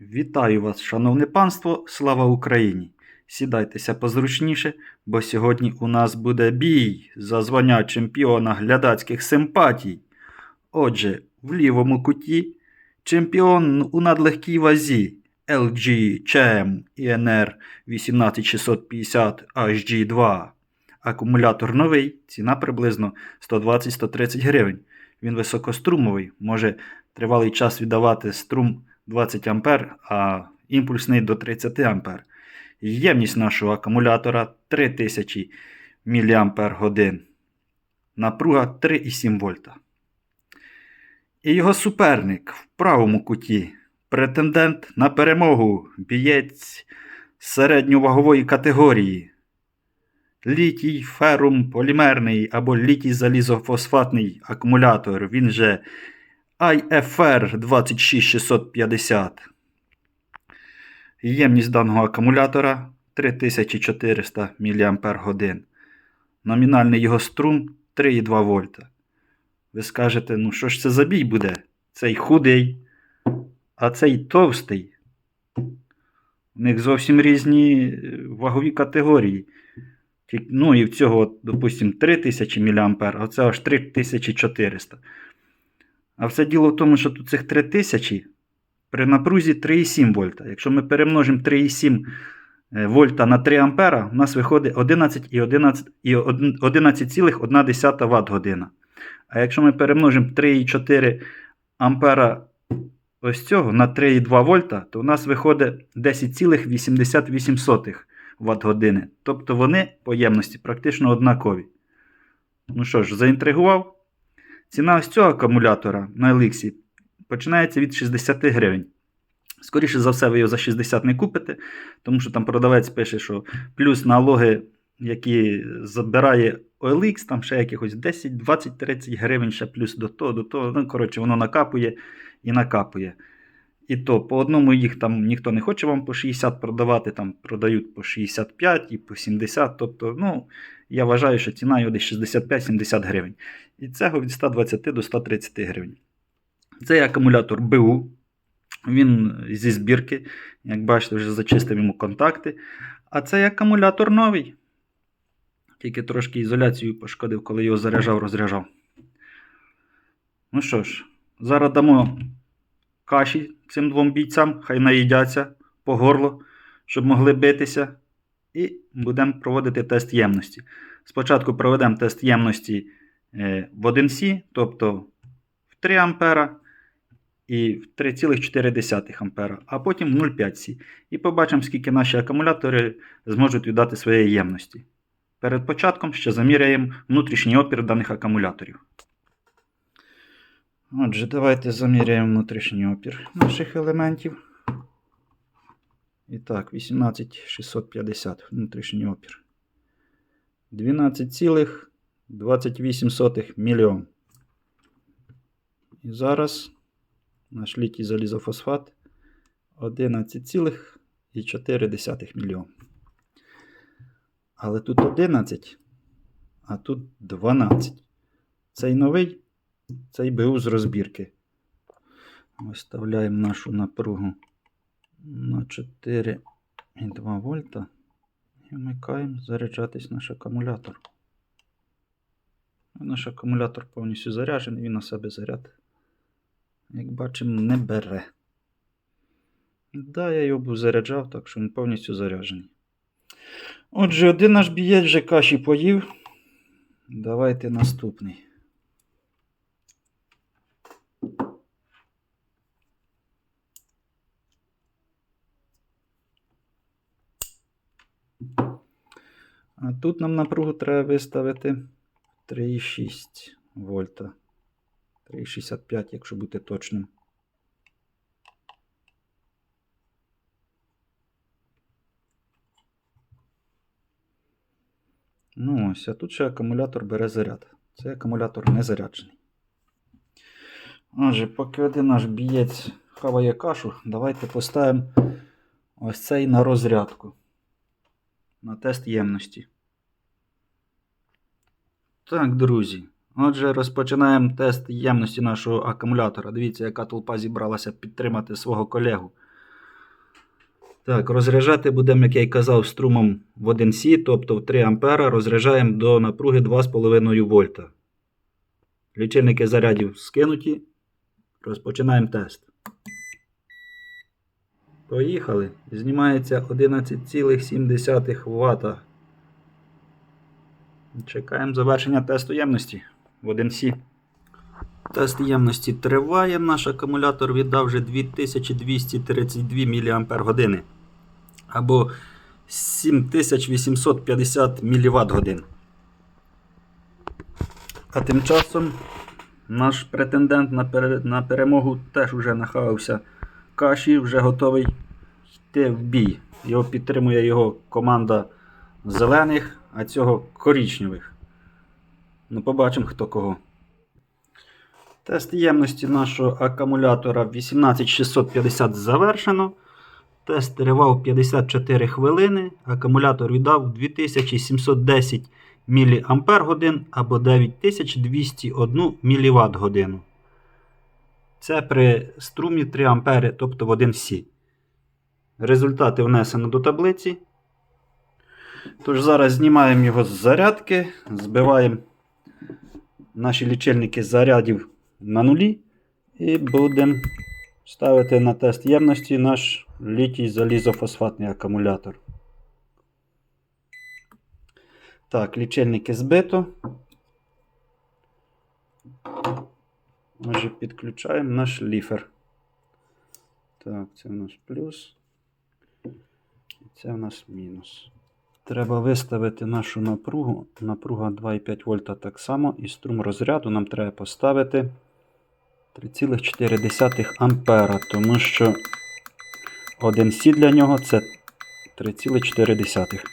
Вітаю вас, шановне панство, слава Україні! Сідайтеся позручніше, бо сьогодні у нас буде бій за звання чемпіона глядацьких симпатій. Отже, в лівому куті чемпіон у надлегкій вазі LG CHEM INR 18650 HG2. Акумулятор новий, ціна приблизно 120-130 гривень. Він високострумовий, може тривалий час віддавати струм 20 А, а імпульсний до 30 А. Ємність нашого акумулятора 3000 мАч. Напруга 3,7 вольта. І його суперник в правому куті. Претендент на перемогу. Бієць середньовагової категорії. Літій ферум полімерний або літій залізофосфатний акумулятор. Він же IFR 26650. Ємність даного акумулятора 3400 мАч. Номінальний його струм 3,2 вольта. Ви скажете, ну що ж це за бій буде? Цей худий, а цей товстий. У них зовсім різні е, вагові категорії. Ну і в цього, допустимо, 3000 мА, а це аж 3400. А все діло в тому, що тут цих 3000 при напрузі 3,7 вольта. Якщо ми перемножимо 3,7 е, вольта на 3 ампера, у нас виходить 11,11 і один- 11,1 Вт година. А якщо ми перемножимо 3,4 ампера ось цього на 3,2 вольта, то у нас виходить 10,88 Вт години. Тобто вони по ємності практично однакові. Ну що ж, заінтригував? Ціна ось цього акумулятора на Elixir починається від 60 гривень. Скоріше за все, ви його за 60 не купите, тому що там продавець пише, що плюс налоги, які забирає OLX, там ще якихось 10, 20, 30 гривень, ще плюс до того, до того. Ну, коротше, воно накапує і накапує. І то по одному їх там ніхто не хоче вам по 60 продавати, там продають по 65 і по 70. Тобто, ну, я вважаю, що ціна його десь 65-70 гривень. І цього від 120 до 130 гривень. Цей акумулятор БУ. Він зі збірки, як бачите, вже зачистив йому контакти. А цей акумулятор новий. Тільки трошки ізоляцію пошкодив, коли його заряджав, розряджав. Ну що ж, зараз дамо каші цим двом бійцям, хай наїдяться по горло, щоб могли битися. І будемо проводити тест ємності. Спочатку проведемо тест ємності е, в 1С, тобто в 3 А і в 3,4 А, а потім в 0,5 С. І побачимо, скільки наші акумулятори зможуть віддати своєї ємності. Перед початком ще заміряємо внутрішній опір даних акумуляторів. Отже, давайте заміряємо внутрішній опір наших елементів. І так, 18650 внутрішній опір. 12,28 мільйон. І зараз наш літій залізофосфат 11,4 мільйон. Але тут 11, а тут 12. Цей новий, цей БУ з розбірки. Виставляємо нашу напругу на 4,2 вольта і вмикаємо заряджатись наш акумулятор. Наш акумулятор повністю заряджений, він на себе заряд, як бачимо, не бере. Да, я його був заряджав, так що він повністю заряджений. Отже, один наш бієць вже каші поїв. Давайте наступний. А тут нам напругу треба виставити 3,6 вольта. 3,65, якщо бути точним. Ну ось, а тут ще акумулятор бере заряд. Цей акумулятор не заряджений. Отже, поки один наш бієць хаває кашу, давайте поставимо ось цей на розрядку. На тест ємності. Так, друзі. Отже, розпочинаємо тест ємності нашого акумулятора. Дивіться, яка толпа зібралася підтримати свого колегу. Так, розряджати будемо, як я й казав, струмом в 1С, тобто в 3 А розряджаємо до напруги 2,5 вольта. Лічильники зарядів скинуті. Розпочинаємо тест. Поїхали. Знімається 11,7 Вт. Чекаємо завершення тесту ємності в 1С. Тест ємності триває. Наш акумулятор віддав вже 2232 мАч або 7850 мВт. А тим часом наш претендент на, перемогу теж вже нахавався каші, вже готовий йти в бій. Його підтримує його команда зелених, а цього корічневих. Ну, побачимо, хто кого. Тест ємності нашого акумулятора 18650 завершено. Тест тривав 54 хвилини. Акумулятор віддав 2710 мАч або 9201 мВт годину. Це при струмі 3 А, тобто в 1 С. Результати внесено до таблиці. Тож зараз знімаємо його з зарядки, збиваємо наші лічильники зарядів на нулі і будемо ставити на тест ємності наш літій залізофосфатний акумулятор. Так, лічильники збито. Отже, підключаємо наш ліфер. Так, це у нас плюс. І це у нас мінус. Треба виставити нашу напругу. Напруга 2,5 вольта так само. І струм розряду нам треба поставити 3,4 ампера, тому що 1 С для нього це 3,4.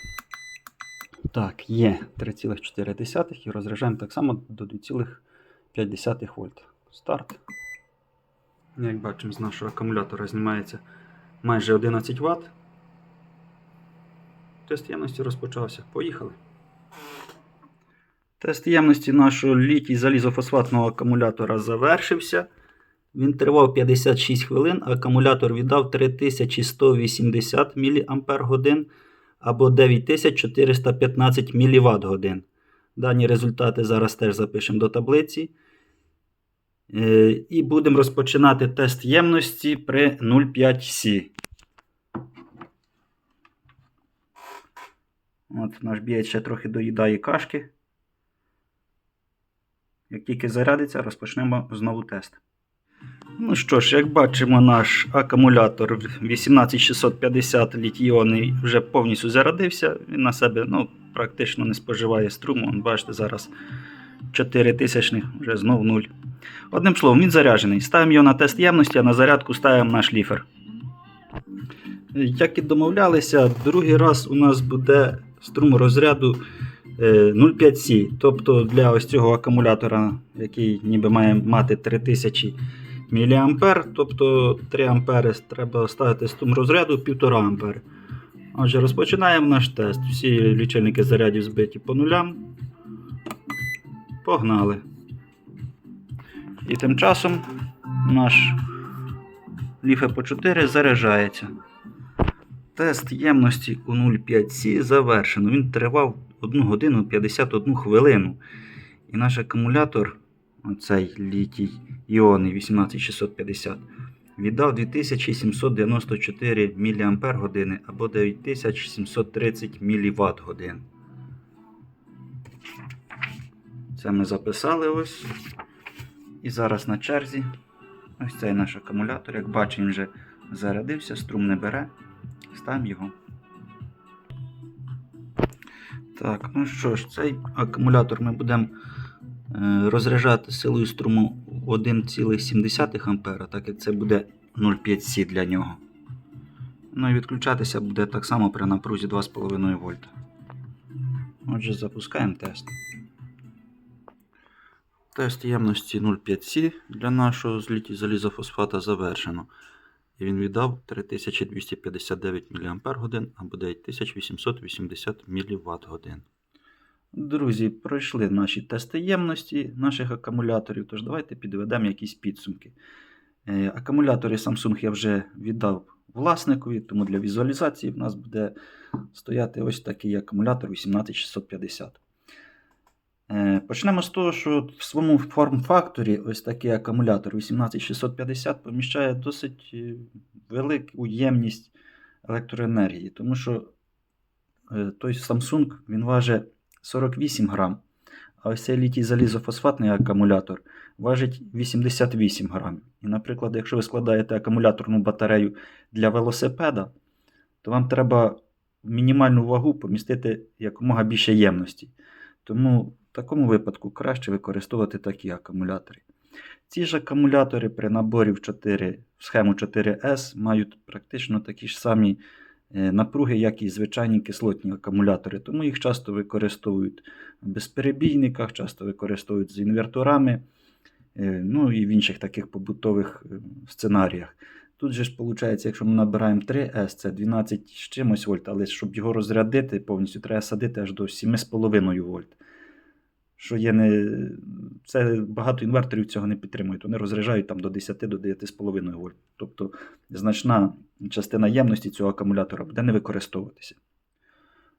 Так, є 3,4 і розряджаємо так само до 2,5 вольт. Старт. Як бачимо, з нашого акумулятора знімається майже 11 Вт. Тест ємності розпочався. Поїхали. Тест ємності нашого літій залізофосфатного акумулятора завершився. Він тривав 56 хвилин, акумулятор віддав 3180 мАч або 9415 мВт. Дані результати зараз теж запишемо до таблиці. Е, І будемо розпочинати тест ємності при 0,5 С. От наш бієць ще трохи доїдає кашки. Як тільки зарядиться, розпочнемо знову тест. Ну що ж, як бачимо, наш акумулятор 18650 літій-іонний вже повністю зарядився. Він на себе ну, практично не споживає струму. Бачите, зараз 4 тисячних, вже знов 0. Одним словом, він заряджений. Ставимо його на тест ємності, а на зарядку ставимо наш ліфер. Як і домовлялися, другий раз у нас буде струм розряду е, 0,5 С. Тобто для ось цього акумулятора, який ніби має мати 3000 мА, тобто 3 А треба ставити струм розряду 1,5 А. Отже, розпочинаємо наш тест. Всі лічильники зарядів збиті по нулям. Погнали. І тим часом наш ліфе по 4 заряджається. Тест ємності у 0,5 С завершено. Він тривав 1 годину 51 хвилину. І наш акумулятор, оцей літій іонний 18650, віддав 2794 мАч або 9730 мВт. Це ми записали ось. І зараз на черзі. Ось цей наш акумулятор. Як бачимо, вже зарядився, струм не бере. Ставимо його. Так, ну що ж, цей акумулятор ми будемо е, розряджати силою струму 1,7 А, так як це буде 0,5 С для нього. Ну і відключатися буде так само при напрузі 2,5 вольта. Отже, запускаємо тест. Тест ємності 0,5 С для нашого зліті залізофосфата завершено. І він віддав 3259 мАч або 9880 мВт. Друзі, пройшли наші тести ємності наших акумуляторів, тож давайте підведемо якісь підсумки. Е, Акумулятори Samsung я вже віддав власникові, тому для візуалізації в нас буде стояти ось такий акумулятор 18650. Е, Почнемо з того, що в своєму форм-факторі ось такий акумулятор 18650 поміщає досить е, велику ємність електроенергії, тому що е, той Samsung він важить 48 грам, а ось цей літій залізофосфатний акумулятор важить 88 грамів. І, наприклад, якщо ви складаєте акумуляторну батарею для велосипеда, то вам треба мінімальну вагу помістити якомога більше ємності. Тому в такому випадку краще використовувати такі акумулятори. Ці ж акумулятори при наборі в 4, в схему 4S мають практично такі ж самі е, напруги, як і звичайні кислотні акумулятори. Тому їх часто використовують в безперебійниках, часто використовують з інверторами, е, ну і в інших таких побутових е, сценаріях. Тут же ж виходить, якщо ми набираємо 3С, це 12 з чимось вольт, але щоб його розрядити повністю, треба садити аж до 7,5 вольт. Що є не... Це багато інверторів цього не підтримують. Вони розряджають там до 10 до 9,5 вольт. Тобто значна частина ємності цього акумулятора буде не використовуватися.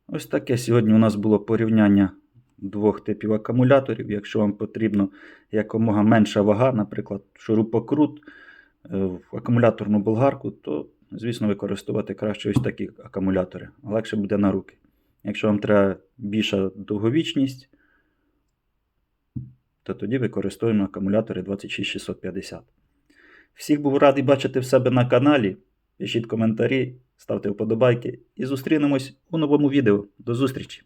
Ось таке сьогодні у нас було порівняння двох типів акумуляторів. Якщо вам потрібно якомога менша вага, наприклад, шурупокрут е, в акумуляторну болгарку, то, звісно, використовувати краще ось такі акумулятори. Легше буде на руки. Якщо вам треба більша довговічність, то тоді використовуємо акумулятори 26650. Всіх був радий бачити в себе на каналі. Пишіть коментарі, ставте вподобайки і зустрінемось у новому відео. До зустрічі!